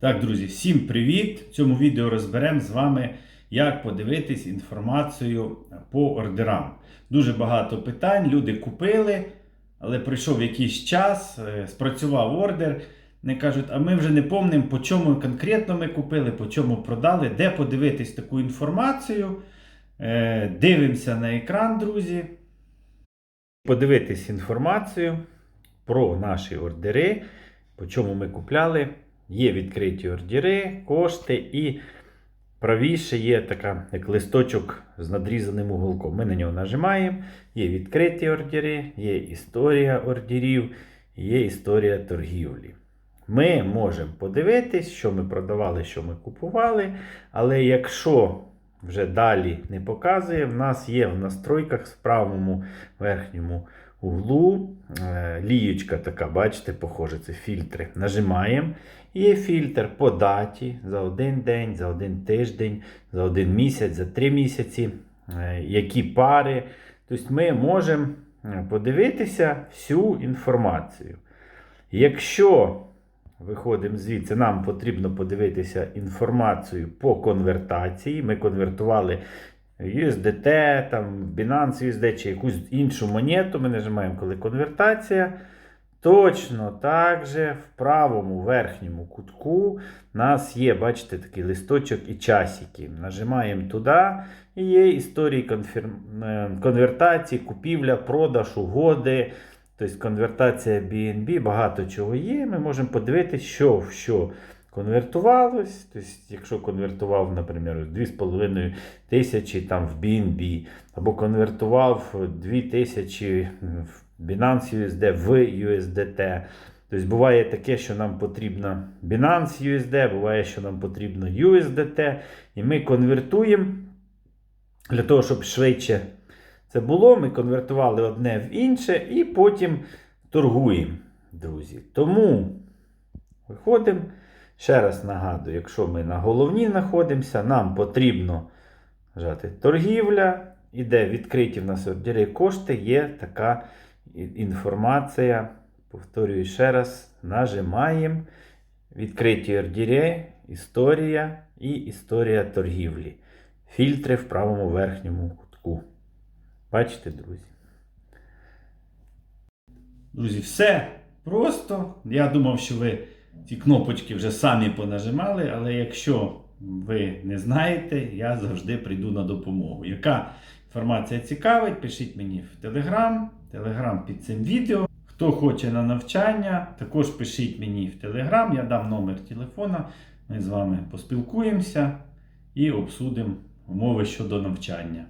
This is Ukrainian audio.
Так, друзі, всім привіт! В цьому відео розберемо з вами, як подивитись інформацію по ордерам. Дуже багато питань, люди купили, але пройшов якийсь час, е, спрацював ордер. Вони кажуть, а ми вже не пам'ятаємо, по чому конкретно ми купили, по чому продали, де подивитись таку інформацію. Е, Дивимося на екран, друзі. Подивитись інформацію про наші ордери, по чому ми купляли. Є відкриті ордери, кошти і правіше є така, як листочок з надрізаним уголком. Ми на нього нажимаємо. Є відкриті ордери, є історія ордерів, є історія торгівлі. Ми можемо подивитись, що ми продавали, що ми купували. Але якщо вже далі не показує, в нас є в настройках в правому верхньому углу е, лієчка така, бачите, похоже, це фільтри. Нажимаємо. Є фільтр по даті за один день, за один тиждень, за один місяць, за три місяці, е, які пари. Тобто ми можемо е, подивитися всю інформацію. Якщо виходимо звідси, нам потрібно подивитися інформацію по конвертації. Ми конвертували USDT, там, Binance USD чи якусь іншу монету. Ми нажимаємо, коли конвертація. Точно так же в правому верхньому кутку у нас є, бачите, такий листочок і часики. Нажимаємо туди, і є історії конфір... е, конвертації, купівля, продаж, угоди. Тобто конвертація BNB, багато чого є. Ми можемо подивитися, що в що конвертувалось. Тобто, якщо конвертував, наприклад, 2,5 тисячі там, в BNB, або конвертував 2 тисячі в Binance USD в USDT. Тобто буває таке, що нам потрібно Binance USD, буває, що нам потрібно USDT. І ми конвертуємо для того, щоб швидше це було. Ми конвертували одне в інше і потім торгуємо, друзі. Тому виходимо. Ще раз нагадую, якщо ми на головній знаходимося, нам потрібно нажати торгівля, іде відкриті в нас ордери кошти, є така інформація. Повторюю ще раз, нажимаємо відкриті ордери, історія і історія торгівлі. Фільтри в правому верхньому кутку. Бачите, друзі? Друзі, все просто. Я думав, що ви ці кнопочки вже самі понажимали, але якщо ви не знаєте, я завжди прийду на допомогу. Яка інформація цікавить, пишіть мені в Телеграм, Телеграм під цим відео. Хто хоче на навчання, також пишіть мені в Телеграм, я дам номер телефона. Ми з вами поспілкуємося і обсудимо умови щодо навчання.